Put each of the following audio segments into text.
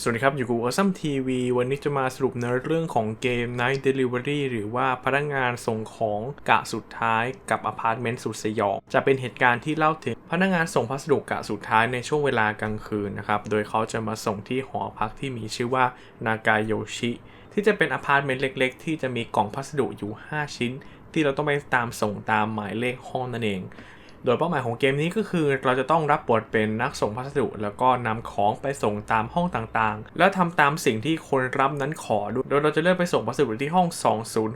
สวัสดีครับ อยู่กับ Awesome TV วันนี้จะมาสรุปในเรื่องของเกม Night Delivery หรือว่าพนักงานส่งของกะสุดท้ายกับอพาร์ตเมนต์สุดสยองจะเป็นเหตุการณ์ที่เล่าถึงพนักงานส่งพัสดุกะสุดท้ายในช่วงเวลากลางคืนนะครับ โดยเขาจะมาส่งที่หอพักที่มีชื่อว่านากาโยชิ ที่จะเป็นอพาร์ตเมนต์เล็ก ๆ ที่จะมีกล่องพัสดุอยู่ 5 ชิ้น ที่เราต้องไปตามส่งตามหมายเลขห้องนั่นเอง โดยเป้าหมายของเกมนี้ก็คือ เราจะต้องรับบทเป็นนักส่งพัสดุ แล้วก็นำของไปส่งตามห้องต่างๆ แล้วทำตามสิ่งที่คนรับนั้นขอด้วยโดยเราจะเลือกไปส่งพัสดุที่ห้อง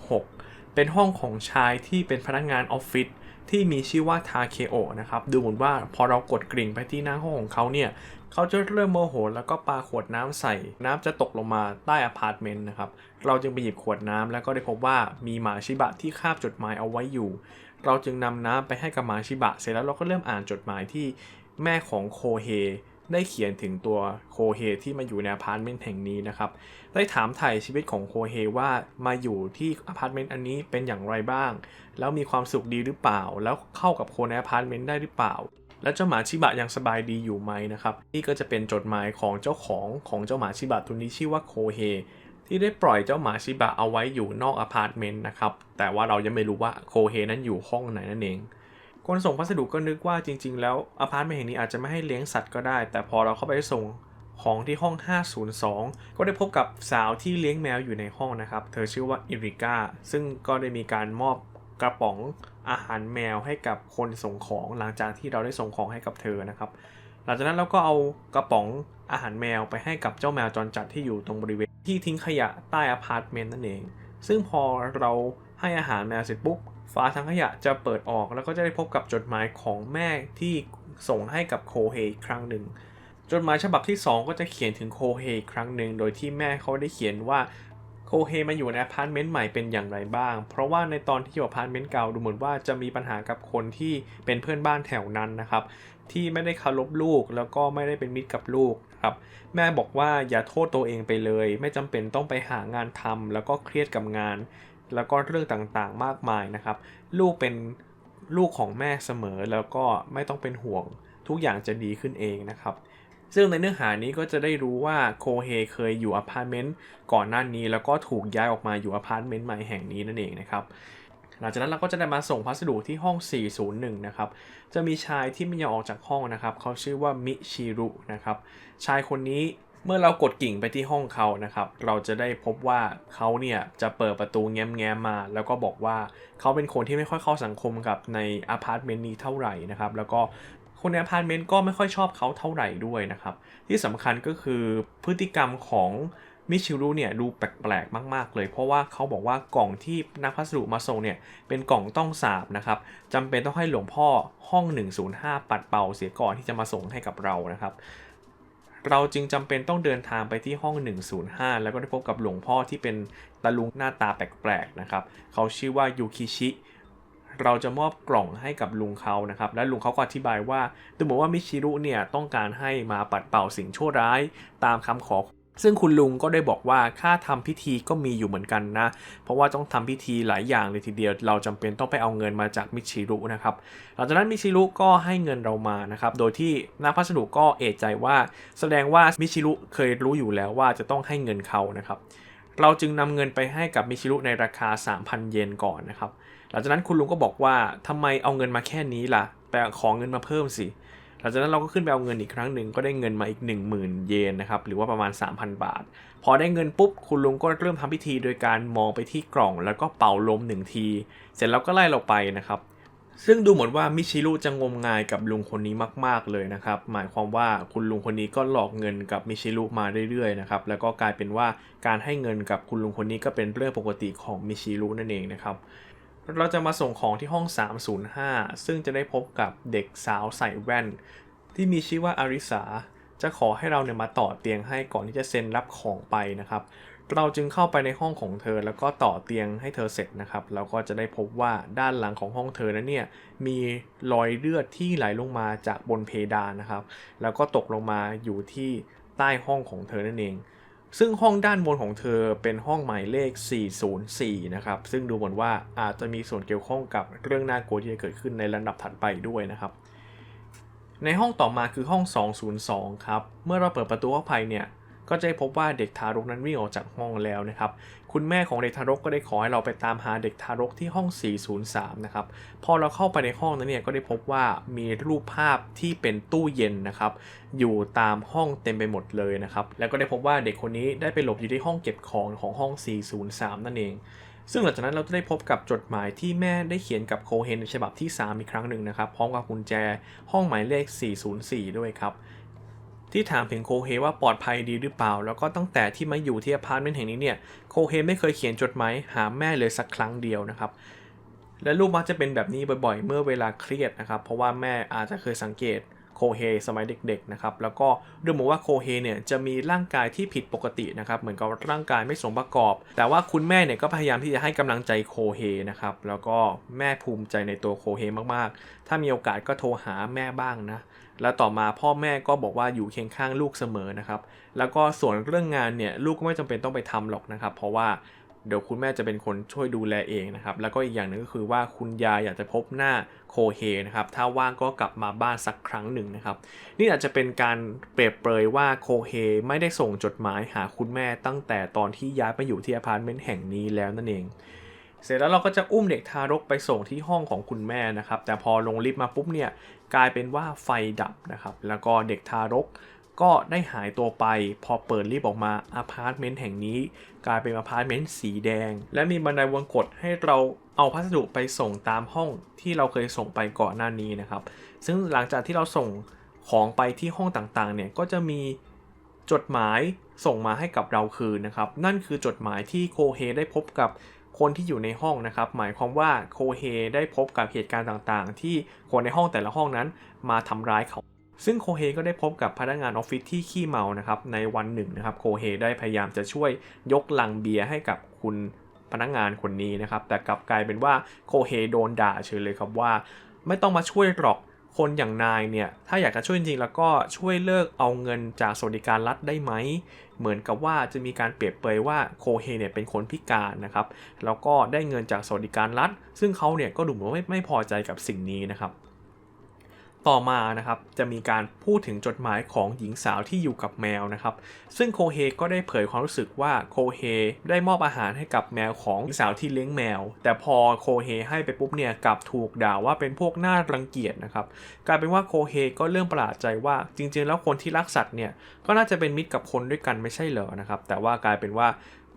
206 เป็นห้องของชายที่เป็นพนักงานออฟฟิศที่มีชื่อว่าทาเคโอนะครับ ดูเหมือนว่าพอเรากดกริ่งไปที่หน้าห้องของเขาเนี่ย เขาจะเริ่มโมโห แล้วก็ปาขวดน้ำใส่ น้ำจะตกลงมาใต้อพาร์ตเมนต์นะครับ เราจึงไปหยิบขวดน้ำแล้วก็ได้พบว่ามีหมาชิบะที่คาบจดหมายเอาไว้อยู่ เราจึงนำน้ำไปให้กับหมาชิบะ เสร็จแล้วเราก็เริ่มอ่านจดหมายที่แม่ของโคเฮได้เขียนถึงตัวโคเฮที่มาอยู่ในอพาร์ตเมนต์แห่งนี้นะครับ ได้ถามถ่ายชีวิตของโคเฮว่ามาอยู่ที่อพาร์ตเมนต์อันนี้เป็นอย่างไรบ้าง แล้วมีความสุขดีหรือเปล่า แล้วเข้ากับคนในอพาร์ตเมนต์ได้หรือเปล่า แล้วเจ้าหมาชิบะยังสบายดีอยู่ไหมนะครับ นี่ก็จะเป็นจดหมายของเจ้าของของเจ้าหมาชิบะตัวนี้ชื่อว่าโคเฮ ที่ได้ปล่อยเจ้าหมาชิบะเอาไว้อยู่นอกอพาร์ตเมนต์นะครับ แต่ว่าเรายังไม่รู้ว่าโคเฮนั้นอยู่ห้องไหนนั่นเอง คนส่งพัสดุก็นึกว่าจริง ๆ แล้วอพาร์ตเมนต์แห่งนี้อาจจะไม่ให้เลี้ยงสัตว์ก็ได้ แต่พอเราเข้าไปส่งของที่ห้อง 502 ก็ได้พบกับสาวที่เลี้ยงแมวอยู่ในห้องนะครับ เธอชื่อว่าอิริก้า ซึ่งก็ได้มีการมอบกระป๋องอาหารแมวให้กับคนส่งของหลังจากที่เราได้ส่งของให้กับเธอนะครับ หลังจากนั้นเราก็เอากระป๋องอาหารแมวไปให้กับเจ้าแมวจรจัดที่อยู่ตรงบริเวณ ที่ทิ้งขยะใต้อพาร์ตเมนต์นั่นเอง ซึ่งพอเราให้อาหารแมวเสร็จปุ๊บฝาถังขยะจะเปิดออกแล้วก็จะได้พบกับจดหมายของแม่ที่ส่งให้กับโคเฮอีกครั้งหนึ่ง จดหมายฉบับที่ 2 ก็จะเขียนถึงโคเฮอีกครั้งหนึ่งโดยที่แม่เขาได้เขียนว่าโคเฮมาอยู่ในอพาร์ตเมนต์ใหม่เป็นอย่างไรบ้าง เพราะว่าในตอนที่อยู่อพาร์ตเมนต์เก่าดูเหมือนว่าจะมีปัญหากับคนที่เป็นเพื่อนบ้านแถวนั้นนะครับที่ไม่ได้เคารพลูกแล้วก็ไม่ได้เป็นมิตรกับลูกครับแม่บอกว่าอย่าโทษตัวเองไปเลย ไม่จำเป็นต้องไปหางานทำแล้วก็เครียดกับงาน แล้วก็เรื่องต่างๆมากมายนะครับ ลูกเป็นลูกของแม่เสมอแล้วก็ไม่ต้องเป็นห่วง ทุกอย่างจะดีขึ้นเองนะครับซึ่งในเนื้อหานี้ก็จะได้รู้ว่าโคเฮเคยอยู่อพาร์ตเมนต์ก่อนหน้านี้แล้วก็ถูกย้ายออกมาอยู่อพาร์ตเมนต์ใหม่แห่งนี้นั่นเองนะครับหลังจากนั้นเราก็จะได้มาส่งพัสดุที่ห้อง 401 นะครับ จะมีชายที่ไม่ยอมออกจากห้องนะครับ เขาชื่อว่ามิชิรุนะครับ ชายคนนี้เมื่อเรากดกิ่งไปที่ห้องเขานะครับ เราจะได้พบว่าเขาเนี่ยจะเปิดประตูแง้มๆมา แล้วก็บอกว่าเขาเป็นคนที่ไม่ค่อยเข้าสังคมกับในอพาร์ตเมนต์นี้เท่าไหร่นะครับ แล้วก็คนในอพาร์ตเมนต์ก็ไม่ค่อยชอบเขาเท่าไหร่ด้วยนะครับ ที่สำคัญก็คือพฤติกรรมของ มิชิรุเนี่ยดูแปลกๆมาก ๆ เลย เพราะว่าเขาบอกว่ากล่องที่นักพัสดุมาส่งเนี่ยเป็นกล่องต้องสาบนะครับจำเป็นต้องให้หลวงพ่อห้อง 105 ปัดเป่าเสียก่อนที่จะมาส่งให้กับเรานะครับเราจึงจำเป็นต้องเดินทางไปที่ห้อง 105 แล้วก็ได้พบกับหลวงพ่อที่เป็นตาลุงหน้าตาแปลกๆนะครับ เขาชื่อว่ายูคิชิ เราจะมอบกล่องให้กับลุงเขานะครับ และลุงเขาก็อธิบายว่าดูเหมือนว่ามิชิรุเนี่ยต้องการให้มาปัดเป่าสิ่งชั่วร้ายตามคำขอ ซึ่งคุณลุงก็ได้บอกว่าค่าทำพิธีก็มีอยู่เหมือนกันนะ เพราะว่าต้องทำพิธีหลายอย่างเลยทีเดียว เราจำเป็นต้องไปเอาเงินมาจากมิชิรุนะครับหลังจากนั้นมิชิรุก็ให้เงินเรามานะครับ โดยที่นักพัสดุก็เอะใจว่า แสดงว่ามิชิรุเคยรู้อยู่แล้วว่าจะต้องให้เงินเขานะครับ เราจึงนำเงินไปให้กับมิชิรุในราคา 3,000 เยนก่อนนะครับ หลังจากนั้นคุณลุงก็บอกว่าทำไมเอาเงินมาแค่นี้ล่ะ แต่ขอเงินมาเพิ่มสิ หลังจากนั้นเราก็ขึ้นไปเอาเงินอีกครั้งหนึ่งก็ได้เงินมาอีก 10,000 เยนนะครับหรือว่าประมาณ 3,000 บาท พอได้เงินปุ๊บคุณลุงก็เริ่มทำพิธีโดยการมองไปที่กล่องแล้วก็เป่าลมหนึ่งที เสร็จแล้วก็ไล่เราไปนะครับซึ่งดูเหมือนว่ามิชิรุจะงมงายกับลุงคนนี้มาก ๆเลยนะครับ หมายความว่าคุณลุงคนนี้ก็หลอกเงินกับมิชิรุมาเรื่อยๆนะครับ แล้วก็กลายเป็นว่าการให้เงินกับคุณลุงคนนี้ก็เป็นเรื่องปกติของมิชิรุนั่นเองนะครับ เราจะมาส่งของที่ห้อง 305 ซึ่งจะได้พบกับเด็กสาวใส่แว่น ที่มีชื่อว่าอาริสา จะขอให้เราเนี่ยมาต่อเตียงให้ก่อนที่จะเซ็นรับของไปนะครับ เราจึงเข้าไปในห้องของเธอแล้วก็ต่อเตียงให้เธอเสร็จนะครับแล้วก็จะได้พบว่าด้านหลังของห้องเธอนั้นเนี่ยมีรอยเลือดที่ไหลลงมาจากบนเพดานนะครับ แล้วก็ตกลงมาอยู่ที่ใต้ห้องของเธอนั่นเอง ซึ่งห้องด้านบนของเธอเป็นห้องหมายเลข 404 นะครับ ซึ่งดูเหมือนว่าอาจจะมีส่วนเกี่ยวข้องกับเรื่องน่ากลัวที่จะเกิดขึ้นในลำดับถัดไปด้วยนะครับ ในห้องต่อมาคือห้อง 202 ครับ เมื่อเราเปิดประตูเข้าไปเนี่ย ก็จะพบว่าเด็กทารกนั้นวิ่งออกจากห้องแล้วนะครับ คุณแม่ของเด็กทารกก็ได้ขอให้เราไปตามหาเด็กทารกที่ห้อง 403 นะครับ พอเราเข้าไปในห้องนั้นเนี่ยก็ได้พบว่ามีรูปภาพที่เป็นตู้เย็นนะครับ อยู่ตามห้องเต็มไปหมดเลยนะครับ แล้วก็ได้พบว่าเด็กคนนี้ได้ไปหลบอยู่ที่ห้องเก็บของของห้อง 403 นั่นเองซึ่งหลังจากนั้นเราจะได้พบกับจดหมายที่แม่ได้เขียนกับโคเฮนในฉบับที่ 3 อีกครั้งหนึ่งนะครับ พร้อมกับกุญแจห้องหมายเลข 404 ด้วยครับ ที่ถามถึงโคเฮว่าปลอดภัยดีหรือเปล่า แล้วก็ตั้งแต่ที่มาอยู่ที่อพาร์ตเมนต์แห่งนี้เนี่ยโคเฮไม่เคยเขียนจดหมายหาแม่เลยสักครั้งเดียวนะครับและลูกมักจะเป็นแบบนี้บ่อยๆ เมื่อเวลาเครียดนะครับ เพราะว่าแม่อาจจะเคยสังเกต เฮสมัยเด็กๆนะครับแล้วก็ดูเหมือนว่าโคเฮเนี่ยจะมีร่างกายที่ผิดปกตินะครับเหมือนกับร่างกายไม่สมประกอบ แต่ว่าคุณแม่เนี่ยก็พยายามที่จะให้กำลังใจโคเฮนะครับแล้วก็แม่ภูมิใจในตัวโคเฮมากๆ ถ้ามีโอกาสก็โทรหาแม่บ้างนะแล้วต่อมาพ่อแม่ก็บอกว่าอยู่เคียงข้างลูกเสมอนะครับแล้วก็ส่วนเรื่องงานเนี่ยลูกก็ไม่จำเป็นต้องไปทำหรอกนะครับ เพราะว่า เดี๋ยวคุณแม่จะเป็นคนช่วยดูแลเองนะครับ แล้วก็อีกอย่างหนึ่งก็คือว่าคุณยายอยากจะพบหน้าโคเฮนะครับ ถ้าว่างก็กลับมาบ้านสักครั้งหนึ่งนะครับ นี่อาจจะเป็นการเปรียบเปรยว่าโคเฮไม่ได้ส่งจดหมายหาคุณแม่ตั้งแต่ตอนที่ย้ายไปอยู่ที่อพาร์ตเมนต์แห่งนี้แล้วนั่นเอง เสร็จแล้วเราก็จะอุ้มเด็กทารกไปส่งที่ห้องของคุณแม่นะครับ แต่พอลงลิฟต์มาปุ๊บเนี่ยกลายเป็นว่าไฟดับนะครับ แล้วก็เด็กทารก ก็ได้หายตัวไป พอเปิดลิฟต์ออกมาอพาร์ตเมนต์แห่งนี้ กลายเป็นอพาร์ตเมนต์สีแดง และมีบันไดวงกดให้เราเอาพัสดุไปส่งตามห้องที่เราเคยส่งไปก่อนหน้านี้นะครับ ซึ่งหลังจากที่เราส่งของไปที่ห้องต่างๆเนี่ยก็จะมีจดหมายส่งมาให้กับเราคืนนะครับ นั่นคือจดหมายที่โคเฮได้พบกับคนที่อยู่ในห้องนะครับ หมายความว่าโคเฮได้พบกับเหตุการณ์ต่างๆ ที่คนในห้องแต่ละห้องนั้นมาทำร้ายเขา ซึ่งโคเฮก็ได้พบกับพนักงานออฟฟิศที่ขี้เมานะครับในวันหนึ่งนะครับโคเฮได้พยายามจะช่วยยกลังเบียร์ให้กับคุณพนักงานคนนี้นะครับแต่กลับกลายเป็นว่าโคเฮโดนด่าเฉยเลยครับว่า ไม่ต้องมาช่วยหรอกคนอย่างนายเนี่ยถ้าอยากจะช่วยจริงๆแล้วก็ช่วยเลิกเอาเงินจากสวัสดิการรัฐได้ไหม เหมือนกับว่าจะมีการเปรียบเปรยว่าโคเฮเนี่ยเป็นคนพิการนะครับแล้วก็ได้เงินจากสวัสดิการรัฐ ซึ่งเขาเนี่ยก็ดูเหมือนไม่พอใจกับสิ่งนี้นะครับ ต่อมานะครับจะมีการพูดถึงจดหมายของหญิงสาวที่อยู่กับแมวนะครับซึ่งโคเฮก็ได้เผยความรู้สึกว่าโคเฮได้มอบอาหารให้กับแมวของหญิงสาวที่เลี้ยงแมว แต่พอโคเฮให้ไปปุ๊บเนี่ยกลับถูกด่าว่าเป็นพวกน่ารังเกียจนะครับกลายเป็นว่าโคเฮก็เริ่มประหลาดใจว่าจริง ๆ แล้วคนที่รักสัตว์เนี่ยก็น่าจะเป็นมิตรกับคนด้วยกันไม่ใช่เหรอนะครับแต่ว่ากลายเป็นว่า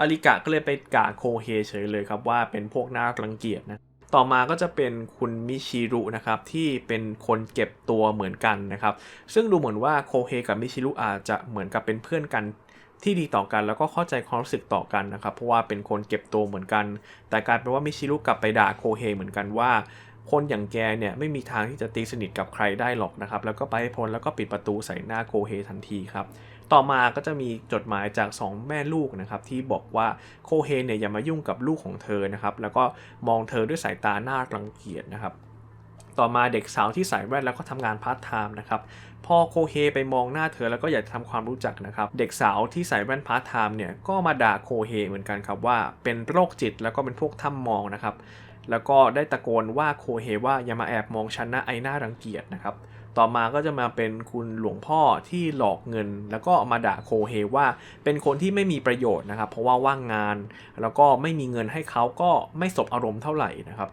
อลิกะก็เลยไปกาโคเฮเฉยเลยครับว่าเป็นพวกน่ารังเกียจนะ ต่อมาก็จะเป็นคุณมิชิรุนะครับที่เป็นคนเก็บตัวเหมือนกันนะครับซึ่งดูเหมือนว่าโคเฮกับมิชิรุอาจจะเหมือนกับเป็นเพื่อนกันที่ดีต่อกันแล้วก็เข้าใจความรู้สึกต่อกันนะครับ เพราะว่าเป็นคนเก็บตัวเหมือนกัน แต่กลายเป็นว่ามิชิรุกลับไปด่าโคเฮเหมือนกันว่า คนอย่างแกเนี่ยไม่มีทางที่จะตีสนิทกับใครได้หรอกนะครับ แล้วก็ไปให้พ้นแล้วก็ปิดประตูใส่หน้าโคเฮทันทีครับ ต่อมาก็จะมีจดหมายจาก 2 แม่ลูกนะครับที่บอกว่าโคเฮเนี่ยอย่ามายุ่งกับลูกของเธอนะครับ แล้วก็มองเธอด้วยสายตาหน้ารังเกียจนะครับต่อมาเด็กสาวที่ใส่แว่นแล้วก็ทำงานพาร์ทไทม์นะครับพอโคเฮไปมองหน้าเธอแล้วก็อยากจะทำความรู้จักนะครับ เด็กสาวที่ใส่แว่นพาร์ทไทม์เนี่ยก็มาด่าโคเฮเหมือนกันครับว่าเป็นโรคจิตแล้วก็เป็นพวกถ้ำมองนะครับ แล้วก็ได้ตะโกนว่าโคเฮว่าอย่ามาแอบมองฉันนะไอหน้ารังเกียจนะครับ ต่อมาก็จะมาเป็นคุณหลวงพ่อที่หลอกเงิน แล้วก็มาด่าโคเฮว่าเป็นคนที่ไม่มีประโยชน์นะครับ เพราะว่าว่างงาน แล้วก็ไม่มีเงินให้เขาก็ไม่สบอารมณ์เท่าไหร่นะครับ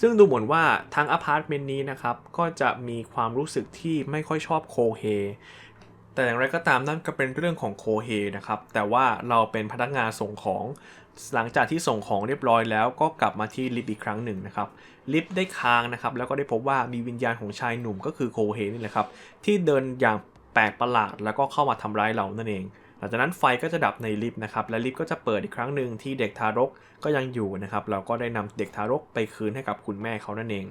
ซึ่งดูเหมือนว่าทางอพาร์ตเมนต์นี้นะครับ ก็จะมีความรู้สึกที่ไม่ค่อยชอบโคเฮ แต่อย่างไรก็ตามนั่นก็เป็นเรื่องของโคเฮนะครับ แต่ว่าเราเป็นพนักงานส่งของ หลังจากที่ส่งของเรียบร้อยแล้วก็กลับมาที่ลิฟต์อีกครั้งหนึ่งนะครับลิฟต์ได้ค้างนะครับแล้วก็ได้พบว่ามีวิญญาณของชายหนุ่มก็คือโคเฮนนี่แหละครับที่เดินอย่างแปลกประหลาดแล้วก็เข้ามาทำร้ายเรานั่นเอง หลังจากนั้นไฟก็จะดับในลิฟต์นะครับและลิฟต์ก็จะเปิดอีกครั้งหนึ่งที่เด็กทารกก็ยังอยู่นะครับเราก็ได้นำเด็กทารกไปคืนให้กับคุณแม่เขานั่นเอง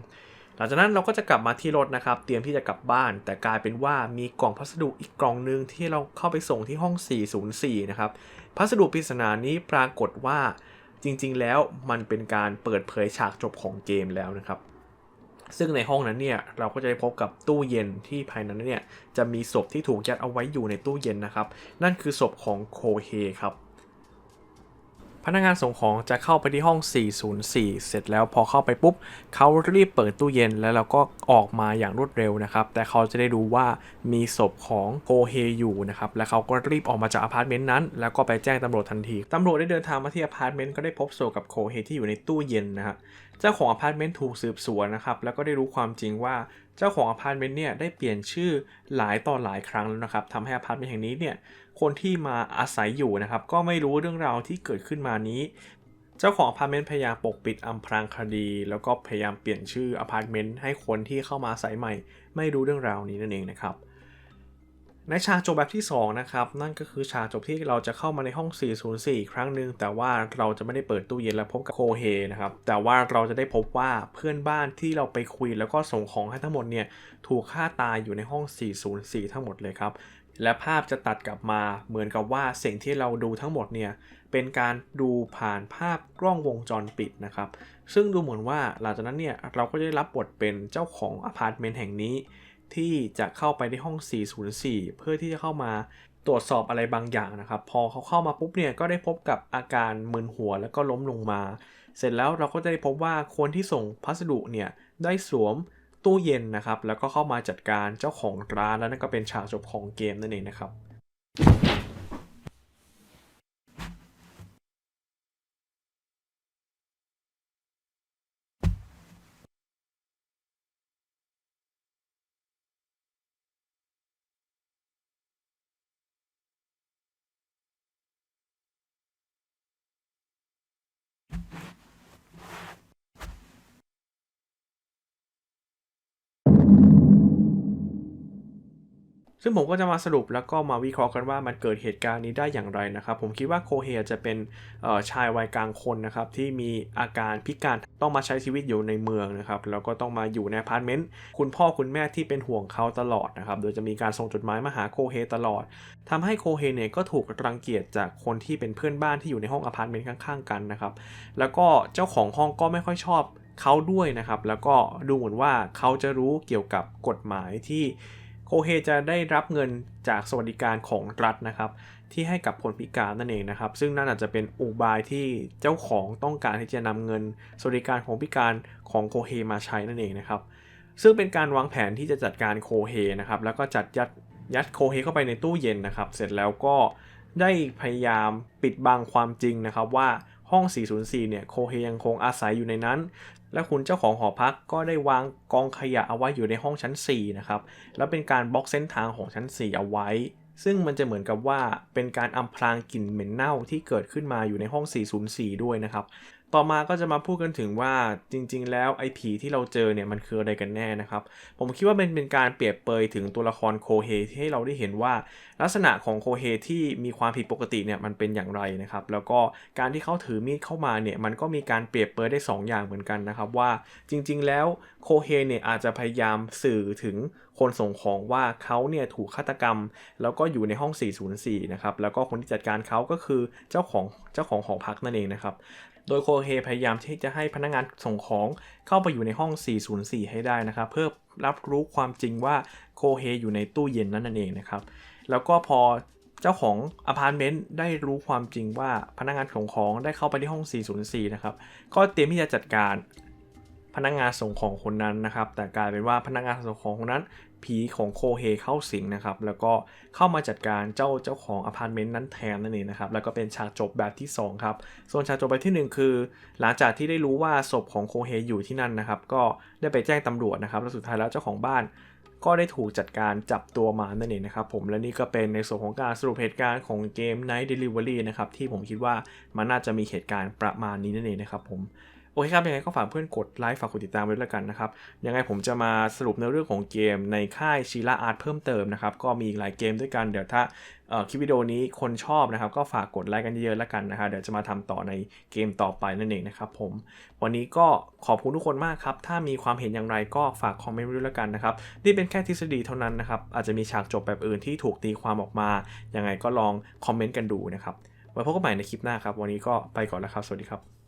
หลังจากนั้นเราก็จะกลับมาที่รถนะครับเตรียมที่จะกลับบ้าน แต่กลายเป็นว่ามีกล่องพัสดุอีกกล่องหนึ่งที่เราเข้าไปส่งที่ห้อง 404 นะครับ พัสดุปริศนานี้ปรากฏว่าจริง ๆ แล้วมันเป็นการเปิดเผยฉากจบของเกมแล้วนะครับ ซึ่งในห้องนั้นเนี่ยเราก็จะได้พบกับตู้เย็นที่ภายในนั้นเนี่ยจะมีศพที่ถูกยัดเอาไว้อยู่ในตู้เย็นนะครับ นั่นคือศพของโคเฮครับ พนักงานส่งของจะเข้าไปที่ห้อง 404 เสร็จแล้วพอเข้าไปปุ๊บ เขารีบเปิดตู้เย็นแล้วเราก็ออกมาอย่างรวดเร็วนะครับ แต่เขาจะได้รู้ว่ามีศพของโกเฮอยู่นะครับ และเขาก็รีบออกมาจากอพาร์ตเมนต์นั้น แล้วก็ไปแจ้งตำรวจทันที ตำรวจได้เดินทางมาที่อพาร์ตเมนต์ก็ได้พบศพกับโคเฮที่อยู่ในตู้เย็นนะฮะเจ้าของอพาร์ตเมนต์ถูกสืบสวนนะครับ แล้วก็ได้รู้ความจริงว่าเจ้าของอพาร์ตเมนต์เนี่ยได้เปลี่ยนชื่อหลายต่อหลายครั้งแล้วนะครับทำให้อพาร์ตเมนต์แห่งนี้เนี่ย คนที่มาอาศัยอยู่นะครับ ก็ไม่รู้เรื่องราวที่เกิดขึ้นมานี้ เจ้าของอพาร์ตเมนต์พยายามปกปิดอำพรางคดี แล้วก็พยายามเปลี่ยนชื่ออพาร์ตเมนต์ให้คนที่เข้ามาอาศัยใหม่ ไม่รู้เรื่องราวนี้นั่นเองนะครับในฉากจบแบบที่ 2 นะครับ นั่นก็คือฉากจบที่เราจะเข้ามาในห้อง 404อีกครั้งหนึ่งแต่ว่าเราจะไม่ได้เปิดตู้เย็นแล้วพบกับโคเฮนะครับ แต่ว่าเราจะได้พบว่าเพื่อนบ้านที่เราไปคุยแล้วก็ส่งของให้ทั้งหมดเนี่ย ถูกฆ่าตายอยู่ในห้อง 404 ทั้งหมดเลยครับ และภาพจะตัดกลับมาเหมือนกับว่าสิ่งที่เราดูทั้งหมดเนี่ยเป็นการดูผ่านภาพกล้องวงจรปิดนะครับ ซึ่งดูเหมือนว่าหลังจากนั้นเนี่ยเราก็จะได้รับบทเป็นเจ้าของอพาร์ตเมนต์แห่งนี้ ที่จะเข้าไปในห้อง 404 เพื่อที่จะเข้ามาตรวจสอบอะไรบางอย่างนะครับ พอเขาเข้ามาปุ๊บเนี่ยก็ได้พบกับอาการมึนหัวแล้วก็ล้มลงมา เสร็จแล้วเราก็จะได้พบว่าคนที่ส่งพัสดุเนี่ยได้สวม ตู้เย็นนะครับ แล้วก็เข้ามาจัดการเจ้าของร้านแล้วนั่นก็เป็นฉากจบของเกมนั่นเองนะครับ ซึ่งผมก็จะมาสรุปแล้วก็มาวิเคราะห์กันว่ามันเกิดเหตุการณ์นี้ได้อย่างไรนะครับ ผมคิดว่าโคเฮจะเป็นชายวัยกลางคนนะครับที่มีอาการพิการต้องมาใช้ชีวิตอยู่ในเมืองนะครับแล้วก็ต้องมาอยู่ในอพาร์ตเมนต์คุณพ่อคุณแม่ที่เป็นห่วงเขาตลอดนะครับโดยจะมีการส่งจดหมายมาหาโคเฮตลอดทำให้โคเฮเนี่ยก็ถูกรังเกียจจากคนที่เป็นเพื่อนบ้านที่อยู่ในห้องอพาร์ตเมนต์ข้างๆกันนะครับแล้วก็เจ้าของห้องก็ไม่ค่อยชอบเขาด้วยนะครับแล้วก็ดูเหมือนว่าเขาจะรู้เกี่ยวกับกฎหมายที่ โคเฮจะได้รับเงินจากสวัสดิการของรัฐนะครับ ที่ให้กับคนพิการนั่นเองนะครับ ซึ่งนั่นอาจจะเป็นอุบายที่เจ้าของต้องการที่จะนำเงินสวัสดิการของพิการของโคเฮมาใช้นั่นเองนะครับ ซึ่งเป็นการวางแผนที่จะจัดการโคเฮนะครับ แล้วก็จัดยัดยัดโคเฮเข้าไปในตู้เย็นนะครับ เสร็จแล้วก็ได้พยายามปิดบังความจริงนะครับว่าห้อง 404 เนี่ย โคเฮยังคงอาศัยอยู่ในนั้น และคุณเจ้าของหอพักก็ได้วางกองขยะเอาไว้อยู่ในห้องชั้น 4 นะครับ แล้วเป็นการบล็อกเส้นทางของชั้น 4 เอาไว้ ซึ่งมันจะเหมือนกับว่าเป็นการอำพรางกลิ่นเหม็นเน่าที่เกิดขึ้นมาอยู่ในห้อง 404 ด้วยนะครับ ต่อมาก็จะมาพูดกันถึงว่าจริง ๆ แล้วไอ้ผีที่เราเจอเนี่ยมันคืออะไรกันแน่นะครับ ผมคิดว่าเป็นเป็นการเปรียบเปยถึงตัวละครโคเฮที่ให้เราได้เห็นว่า ลักษณะของโคเฮที่มีความผิดปกติเนี่ยมันเป็นอย่างไรนะครับ แล้วก็การที่เขาถือมีดเข้ามาเนี่ยมันก็มีการเปรียบเปยได้ 2 อย่างเหมือนกันนะครับว่าจริง ๆ แล้วโคเฮเนี่ยอาจจะพยายามสื่อถึงคนส่งของว่าเขาเนี่ยถูกฆาตกรรม แล้วก็อยู่ในห้อง 404 นะครับ แล้วก็คนที่จัดการเขาก็คือเจ้าของเจ้าของหอพักนั่นเองนะครับ โดยโคเฮพยายามที่จะให้พนักงานส่งของเข้าไปอยู่ในห้อง 404 ให้ได้นะครับ เพื่อรับรู้ความจริงว่าโคเฮอยู่ในตู้เย็นนั่นเองนะครับ แล้วก็พอเจ้าของอพาร์ตเมนต์ได้รู้ความจริงว่าพนักงานส่งของได้เข้าไปที่ห้อง 404 นะครับ ก็เตรียมที่จะจัดการ พนักงานส่งของคนนั้นนะครับ แต่กลายเป็นว่าพนักงานส่งของคนนั้น ผีของโคเฮเข้าสิงนะครับ แล้วก็เข้ามาจัดการเจ้าเจ้าของอพาร์ตเมนต์นั้นแทนนั่นเองนะครับ แล้วก็เป็นฉากจบแบบที่ 2 ครับ ส่วนฉากจบแบบที่ 1 คือ หลังจากที่ได้รู้ว่าศพของโคเฮอยู่ที่นั่นนะครับ ก็ได้ไปแจ้งตำรวจนะครับ แล้วสุดท้ายแล้วเจ้าของบ้านก็ได้ถูกจัดการจับตัวมานั่นเองนะครับผมและนี่ก็เป็นในส่วนของการสรุปเหตุการณ์ของเกม Night Delivery นะครับที่ผมคิดว่ามันน่าจะมีเหตุการณ์ประมาณนี้นั่นเองนะครับผม โอเคครับยังไงก็ฝากเพื่อนกดไลค์ฝากกดติดตามไว้ด้วยแล้วกันนะครับยังไงผมจะมาสรุปในเรื่องของเกมในค่ายชีลาอาร์ตเพิ่มเติมนะครับก็มีอีกหลายเกมด้วยกันเดี๋ยวถ้าคลิปวิดีโอนี้คนชอบนะครับ ก็ฝากกดไลค์กันเยอะๆแล้วกันนะครับเดี๋ยวจะมาทำต่อในเกมต่อไปนั่นเองนะครับผม วันนี้ก็ขอบคุณทุกคนมากครับ ถ้ามีความเห็นอย่างไรก็ฝากคอมเมนต์ไว้ด้วยแล้วกันนะครับ นี่เป็นแค่ทฤษฎีเท่านั้นนะครับ อาจจะมีฉากจบแบบอื่นที่ถูกตีความออกมา ยังไงก็ลองคอมเมนต์กันดูนะครับไว้พบกันใหม่ในคลิปหน้าครับ วันนี้ก็ไปก่อนแล้วครับ สวัสดีครับ